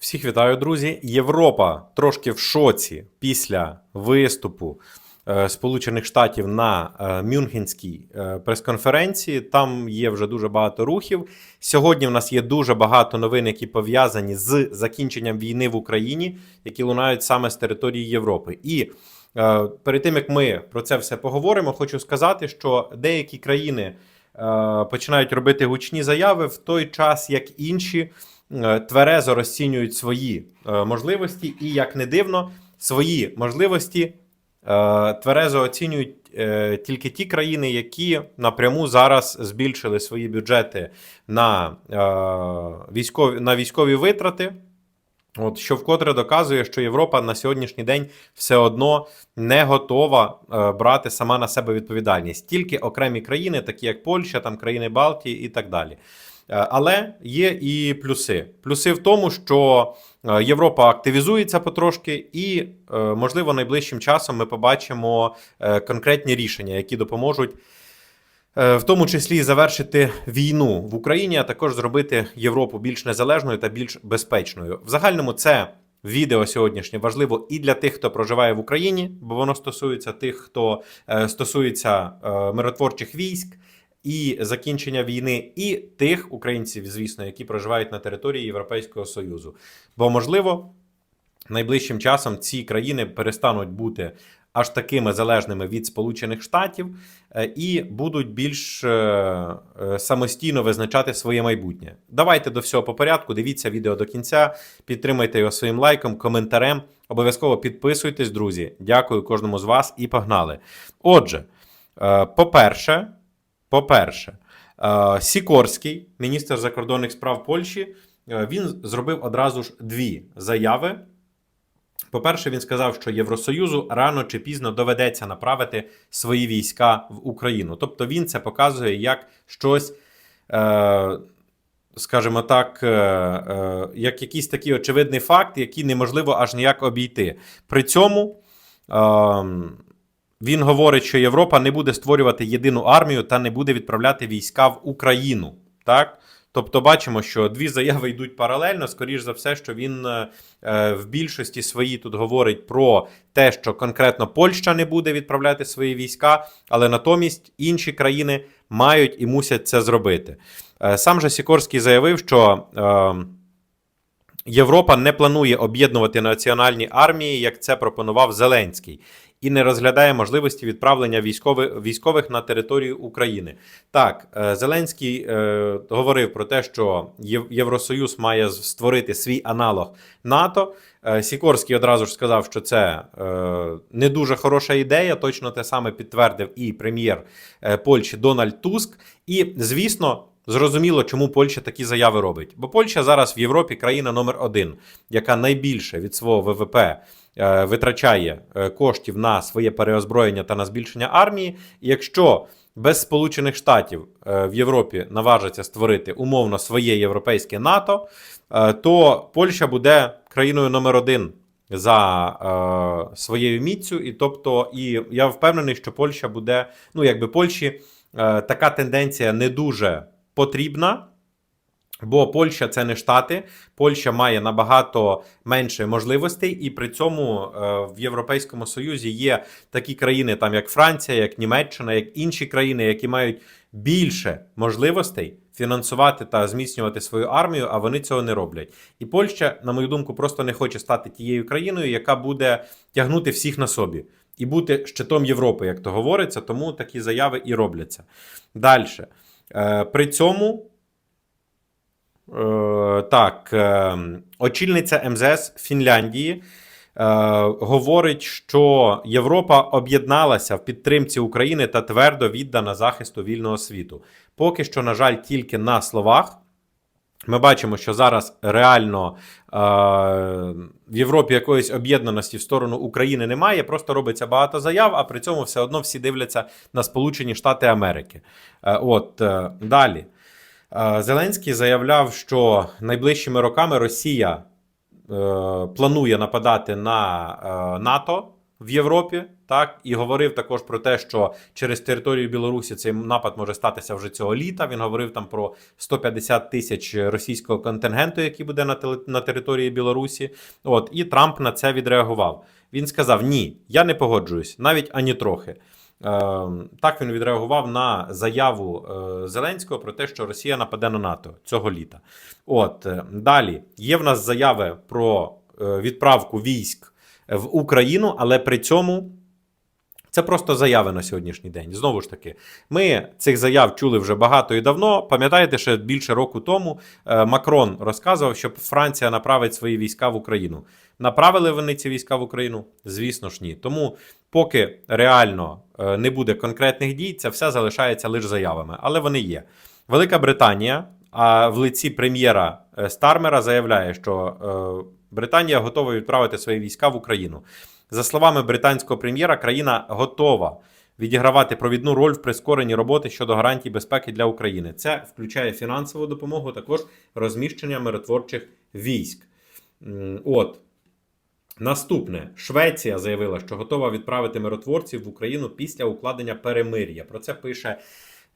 Всіх вітаю, друзі. Європа трошки в шоці після виступу е, Сполучених Штатів на е, Мюнхенській е, прес-конференції. Там є вже дуже багато рухів. Сьогодні в нас є дуже багато новин, які пов'язані з закінченням війни в Україні, які лунають саме з території Європи. І перед тим як ми про це все поговоримо, хочу сказати, що деякі країни починають робити гучні заяви в той час, як інші тверезо розцінюють свої е, можливості, і як не дивно, свої можливості е, тверезо оцінюють е, тільки ті країни, які напряму зараз збільшили свої бюджети на, е, військові, на військові витрати. От що вкотре доказує, що Європа на сьогоднішній день все одно не готова е, брати сама на себе відповідальність. Тільки окремі країни, такі як Польща, там країни Балтії і так далі. Е, Але є і плюси. Плюси в тому, що е, Європа активізується потрошки, і, е, можливо, найближчим часом ми побачимо конкретні рішення, які допоможуть. В тому числі завершити війну в Україні, а також зробити Європу більш незалежною та більш безпечною. В загальному це відео сьогоднішнє важливо і для тих, хто проживає в Україні, бо воно стосується тих, хто стосується миротворчих військ і закінчення війни, і тих українців, звісно, які проживають на території Європейського Союзу. Бо можливо. Найближчим часом ці країни перестануть бути аж такими залежними від Сполучених Штатів е, і будуть більш е, е, самостійно визначати своє майбутнє. Давайте до всього по порядку. Дивіться відео до кінця, підтримайте його своїм лайком, коментарем. Обов'язково підписуйтесь, друзі. Дякую кожному з вас і погнали. Отже, по-перше, по-перше, е, Сікорський, міністр закордонних справ Польщі, е, він зробив одразу ж дві заяви. По-перше, він сказав, що Євросоюзу рано чи пізно доведеться направити свої війська в Україну. Тобто він це показує як щось, е, скажімо так, як якийсь такий очевидний факт, який неможливо аж ніяк обійти. При цьому е, він говорить, що Європа не буде створювати єдину армію та не буде відправляти війська в Україну. Так? Тобто бачимо, що дві заяви йдуть паралельно. Скоріш за все, що він е, е, в більшості своїй тут говорить про те, що конкретно Польща не буде відправляти свої війська, але натомість інші країни мають і мусять це зробити. Е, Сам же Сікорський заявив, що. Європа не планує об'єднувати національні армії, як це пропонував Зеленський, і не розглядає можливості відправлення військових, військових на територію України. Так, е, Зеленський е, говорив про те, що Єв- Євросоюз має створити свій аналог НАТО. Е, Сікорський одразу ж сказав, що це е, не дуже хороша ідея. Точно те саме підтвердив і прем'єр Польщі Дональд Туск. І звісно. Зрозуміло, чому Польща такі заяви робить. Бо Польща зараз в Європі країна номер один, яка найбільше від свого ВВП витрачає е, коштів на своє переозброєння та на збільшення армії. І якщо без Сполучених Штатів е, в Європі наважиться створити умовно своє європейське НАТО, е, то Польща буде країною номер один за е, своєю міцю, і тобто, і я впевнений, що Польща буде, ну якби Польщі е, така тенденція не дуже потрібна. Бо Польща це не Штати, Польща має набагато менше можливостей, і при цьому е, в Європейському Союзі є такі країни, там як Франція, як Німеччина, як інші країни, які мають більше можливостей фінансувати та зміцнювати свою армію, а вони цього не роблять. І Польща, на мою думку, просто не хоче стати тією країною, яка буде тягнути всіх на собі і бути щитом Європи, як то говориться. Тому такі заяви і робляться. Далі. Е, При цьому. Е, Так, е, очільниця МЗС Фінляндії е, говорить, що Європа об'єдналася в підтримці України та твердо віддана захисту вільного світу. Поки що, на жаль, тільки на словах. Ми бачимо, що зараз реально е, в Європі якоїсь об'єднаності в сторону України немає. Просто робиться багато заяв, а при цьому все одно всі дивляться на Сполучені Штати Америки. Е, от е, далі. Е, Зеленський заявляв, що найближчими роками Росія е, планує нападати на е, НАТО. в Європі, так і говорив також про те, що через територію Білорусі цей напад може статися вже цього літа. Він говорив там про 150 тисяч російського контингенту, який буде на на території Білорусі. От і Трамп на це відреагував. Він сказав: Ні, я не погоджуюсь, навіть ані трохи. Е, Так він відреагував на заяву е, Зеленського про те, що Росія нападе на НАТО цього літа. От е, далі є в нас заяви про е, відправку військ в Україну, але при цьому це просто заяви на сьогоднішній день. Знову ж таки, ми цих заяв чули вже багато і давно. Пам'ятаєте, ще більше року тому е, Макрон розказував, що Франція направить свої війська в Україну. Направили вони ці війська в Україну? Звісно ж, ні. Тому, поки реально е, не буде конкретних дій, це все залишається лише заявами, але вони є. Велика Британія, а в лиці прем'єра е, Стармера заявляє, що Британія готова відправити свої війська в Україну. За словами британського прем'єра, країна готова відігравати провідну роль в прискоренні роботи щодо гарантій безпеки для України. Це включає фінансову допомогу, також розміщення миротворчих військ. От. Наступне Швеція заявила, що готова відправити миротворців в Україну після укладення перемир'я. Про це пише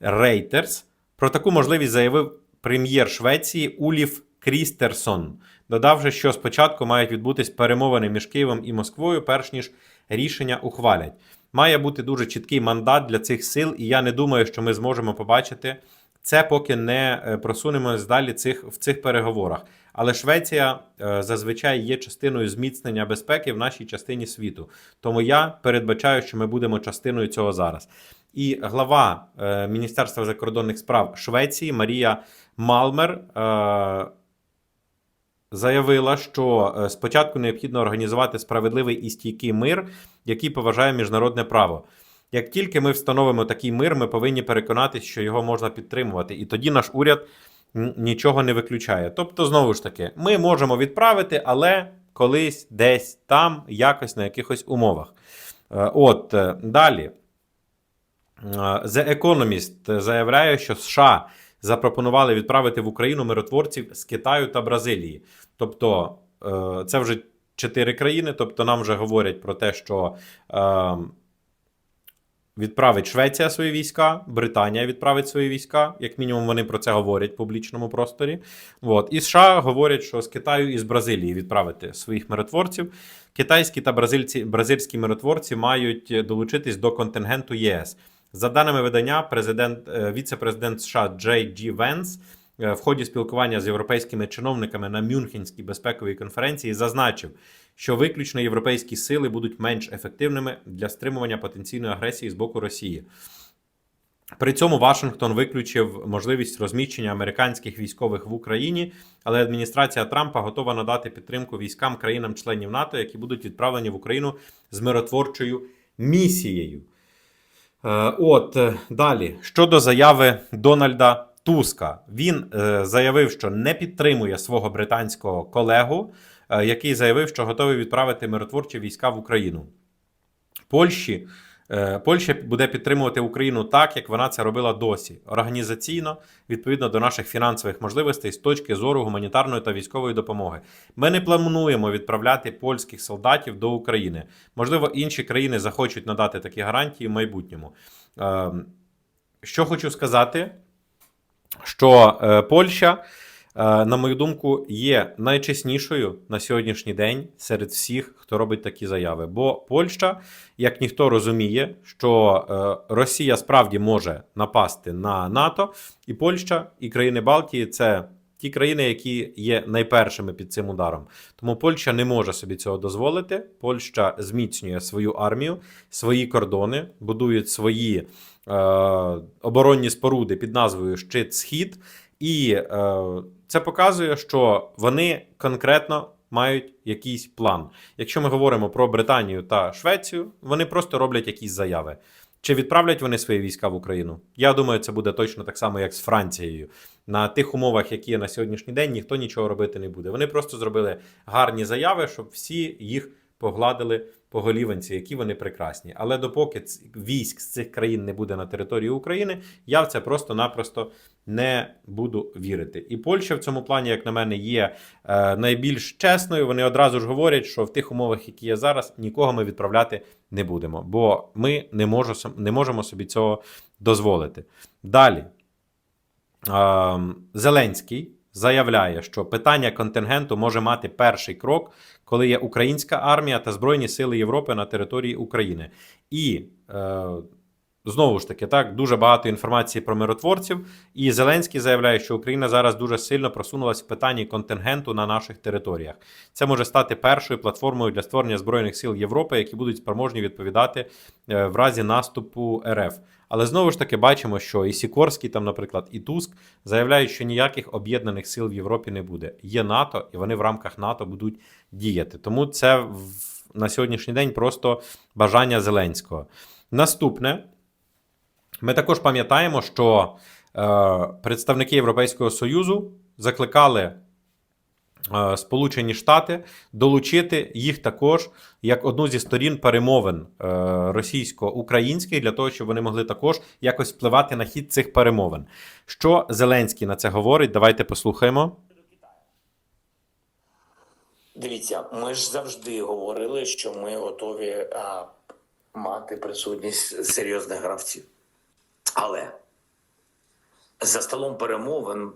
Reuters. Про таку можливість заявив прем'єр Швеції Уліф Крістерсон, додавши, що спочатку мають відбутись перемовини між Києвом і Москвою, перш ніж рішення ухвалять. Має бути дуже чіткий мандат для цих сил, і я не думаю, що ми зможемо побачити це, поки не е, просунемось далі цих, в цих переговорах. Але Швеція е, зазвичай є частиною зміцнення безпеки в нашій частині світу. Тому я передбачаю, що ми будемо частиною цього зараз. І глава е, Міністерства закордонних справ Швеції Марія Малмер заявила, що е, спочатку необхідно організувати справедливий і стійкий мир, який поважає міжнародне право. Як тільки ми встановимо такий мир, ми повинні переконатися, що його можна підтримувати. І тоді наш уряд нічого не виключає. Тобто, знову ж таки, ми можемо відправити, але колись десь там, якось на якихось умовах. Е, От е, далі. The Economist заявляє, що США запропонували відправити в Україну миротворців з Китаю та Бразилії. Тобто, е, це вже чотири країни. Тобто, нам вже говорять про те, що е, відправить Швеція свої війська, Британія відправить свої війська. Як мінімум, вони про це говорять в публічному просторі. От. І США говорять, що з Китаю і з Бразилії відправити своїх миротворців. Китайські та бразильці, бразильські миротворці мають долучитись до контингенту ЄС. За даними видання, президент, е, віце-президент США Джей Джі Венс е, в ході спілкування з європейськими чиновниками на Мюнхенській безпековій конференції зазначив, що виключно європейські сили будуть менш ефективними для стримування потенційної агресії з боку Росії. При цьому Вашингтон виключив можливість розміщення американських військових в Україні, але адміністрація Трампа готова надати підтримку військам країнам-членів НАТО, які будуть відправлені в Україну з миротворчою місією. Е, От е, далі щодо заяви Дональда Туска, він е, заявив, що не підтримує свого британського колегу, який заявив, що готовий відправити миротворчі війська в Україну. Польщі. Е, Польща буде підтримувати Україну так, як вона це робила досі, організаційно, відповідно до наших фінансових можливостей з точки зору гуманітарної та військової допомоги. Ми не плануємо відправляти польських солдатів до України. Можливо, інші країни захочуть надати такі гарантії в майбутньому. Е, Що хочу сказати, що е, Польща, на мою думку, є найчеснішою на сьогоднішній день серед всіх, хто робить такі заяви. Бо Польща, як ніхто розуміє, що е, Росія справді може напасти на НАТО, і Польща, і країни Балтії це. Ті країни, які є найпершими під цим ударом, тому Польща не може собі цього дозволити. Польща зміцнює свою армію, свої кордони, будують свої е, оборонні споруди під назвою Щит Схід, і е, це показує, що вони конкретно мають якийсь план. Якщо ми говоримо про Британію та Швецію, вони просто роблять якісь заяви. Чи відправлять вони свої війська в Україну? Я думаю, це буде точно так само, як з Францією. На тих умовах, які є на сьогоднішній день, ніхто нічого робити не буде. Вони просто зробили гарні заяви, щоб всі їх погладили поголіванці, які вони прекрасні. Але допоки військ з цих країн не буде на території України, я в це просто-напросто не буду вірити. І Польща в цьому плані, як на мене, є е, найбільш чесною. Вони одразу ж говорять, що в тих умовах, які є зараз, нікого ми відправляти не будемо, бо ми не, можу, не можемо собі цього дозволити. Далі. Ем, Зеленський заявляє, що питання контингенту може мати перший крок, коли є українська армія та Збройні Сили Європи на території України. І е, знову ж таки, так дуже багато інформації про миротворців. І Зеленський заявляє, що Україна зараз дуже сильно просунулась в питанні контингенту на наших територіях. Це може стати першою платформою для створення збройних сил Європи, які будуть спроможні відповідати е, в разі наступу РФ. Але знову ж таки бачимо, що і Сікорський, там, наприклад, і Туск заявляють, що ніяких об'єднаних сил в Європі не буде. Є НАТО, і вони в рамках НАТО будуть діяти. Тому це на сьогоднішній день просто бажання Зеленського. Наступне, ми також пам'ятаємо, що е, представники Європейського Союзу закликали Сполучені Штати долучити їх також як одну зі сторін перемовин е, російсько-українських для того, щоб вони могли також якось впливати на хід цих перемовин. Що Зеленський на це говорить? Давайте послухаємо. Дивіться, ми ж завжди говорили, що ми готові а, мати присутність серйозних гравців. Але за столом перемовин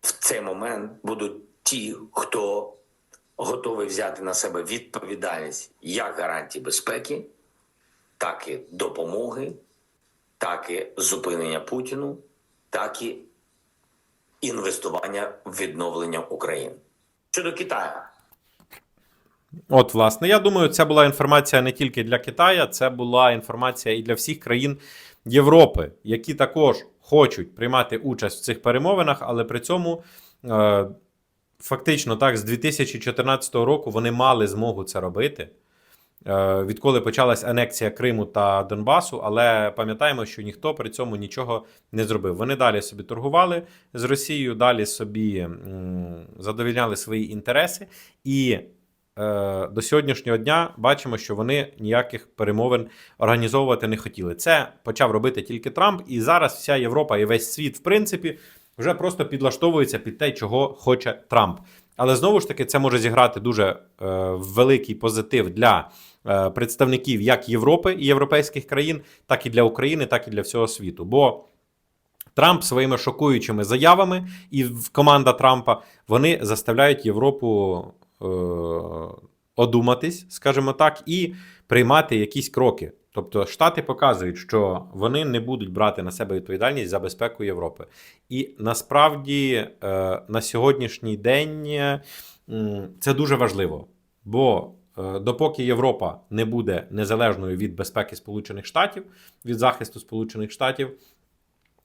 в цей момент будуть ті, хто готовий взяти на себе відповідальність як гарантії безпеки, так і допомоги, так і зупинення Путіну, так і інвестування в відновлення України. Щодо Китаю, От, власне, я думаю, це була інформація не тільки для Китая, це була інформація і для всіх країн Європи, які також хочуть приймати участь в цих перемовинах, але при цьому е, фактично так з 2014 року вони мали змогу це робити. е, Відколи почалась анексія Криму та Донбасу, але пам'ятаємо, що ніхто при цьому нічого не зробив. Вони далі собі торгували з Росією, далі собі задовільняли свої інтереси, і до сьогоднішнього дня бачимо, що вони ніяких перемовин організовувати не хотіли. Це почав робити тільки Трамп, і зараз вся Європа і весь світ, в принципі, вже просто підлаштовується під те, чого хоче Трамп. Але знову ж таки, це може зіграти дуже е, великий позитив для е, представників як Європи і європейських країн, так і для України, так і для всього світу. Бо Трамп своїми шокуючими заявами і команда Трампа вони заставляють Європу е, одуматись, скажімо так, і приймати якісь кроки. Тобто Штати показують, що вони не будуть брати на себе відповідальність за безпеку Європи. І насправді е, на сьогоднішній день е, це дуже важливо. Бо е, допоки Європа не буде незалежною від безпеки Сполучених Штатів, від захисту Сполучених Штатів,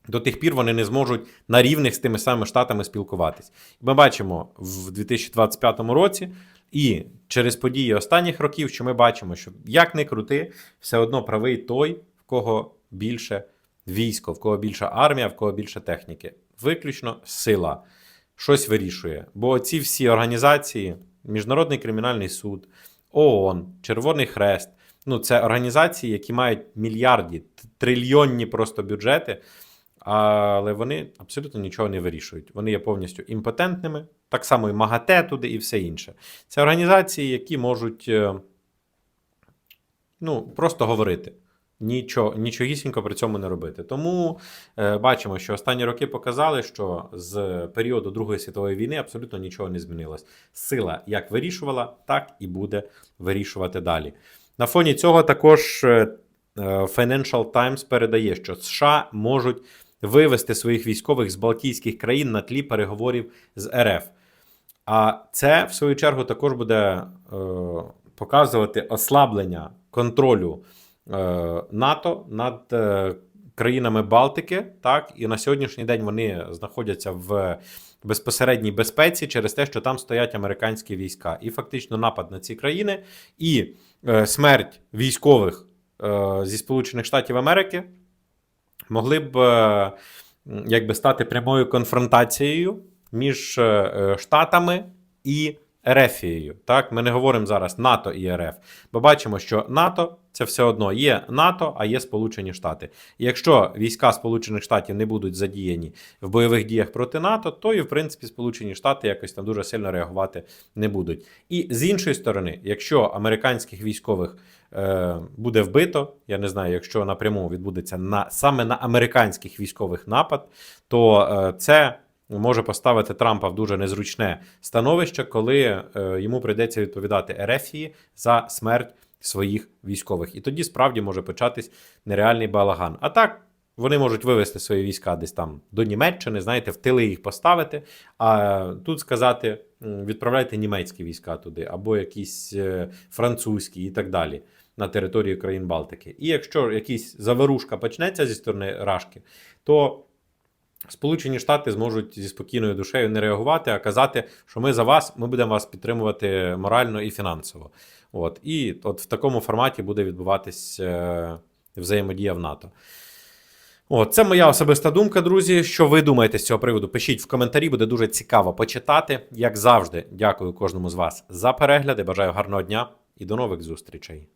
до тих пір вони не зможуть на рівних з тими самими штатами спілкуватись. Ми бачимо в 2025 році і через події останніх років, що ми бачимо, що як не крути, все одно правий той, в кого більше військо, в кого більша армія, в кого більше техніки. Виключно сила щось вирішує. Бо ці всі організації, Міжнародний кримінальний суд, ООН, Червоний Хрест. Ну, це організації, які мають мільярді, трильйонні просто бюджети, але вони абсолютно нічого не вирішують. Вони є повністю імпотентними, так само і МАГАТЕ туди і все інше. Це організації, які можуть е, ну, просто говорити. Нічого, нічогісінько при цьому не робити. Тому е, бачимо, що останні роки показали, що з періоду Другої світової війни абсолютно нічого не змінилось. Сила як вирішувала, так і буде вирішувати далі. На фоні цього також е, е, Financial Times передає, що США можуть вивести своїх військових з Балтійських країн на тлі переговорів з РФ. А це, в свою чергу, також буде е, показувати ослаблення контролю е, НАТО над е, країнами Балтики. Так, і на сьогоднішній день вони знаходяться в безпосередній безпеці через те, що там стоять американські війська. І фактично напад на ці країни і е, смерть військових е, зі Сполучених Штатів Америки могли б е, якби стати прямою конфронтацією між е, е, Штатами і Ерефією. Так, ми не говоримо зараз НАТО і РФ, бо бачимо, що НАТО це все одно є НАТО, а є Сполучені Штати. І якщо війська Сполучених Штатів не будуть задіяні в бойових діях проти НАТО, то і в принципі Сполучені Штати якось там дуже сильно реагувати не будуть. І з іншої сторони, якщо американських військових е, буде вбито, я не знаю, якщо напряму відбудеться на саме на американських військових напад, то е, це може поставити Трампа в дуже незручне становище, коли е, йому прийдеться відповідати Ерефії за смерть своїх військових. І тоді справді може початись нереальний балаган. А так. Вони можуть вивести свої війська десь там до Німеччини, знаєте, в тили їх поставити, а тут сказати: відправляйте німецькі війська туди, або якісь е, французькі і так далі на територію країн Балтики. І якщо якась заворушка почнеться зі сторони Рашки, то Сполучені Штати зможуть зі спокійною душею не реагувати, а казати, що ми за вас, ми будемо вас підтримувати морально і фінансово. От і от в такому форматі буде відбуватись е, взаємодія в НАТО. От, це моя особиста думка, друзі. Що ви думаєте з цього приводу? Пишіть в коментарі, буде дуже цікаво почитати. Як завжди, дякую кожному з вас за перегляди. Бажаю гарного дня і до нових зустрічей.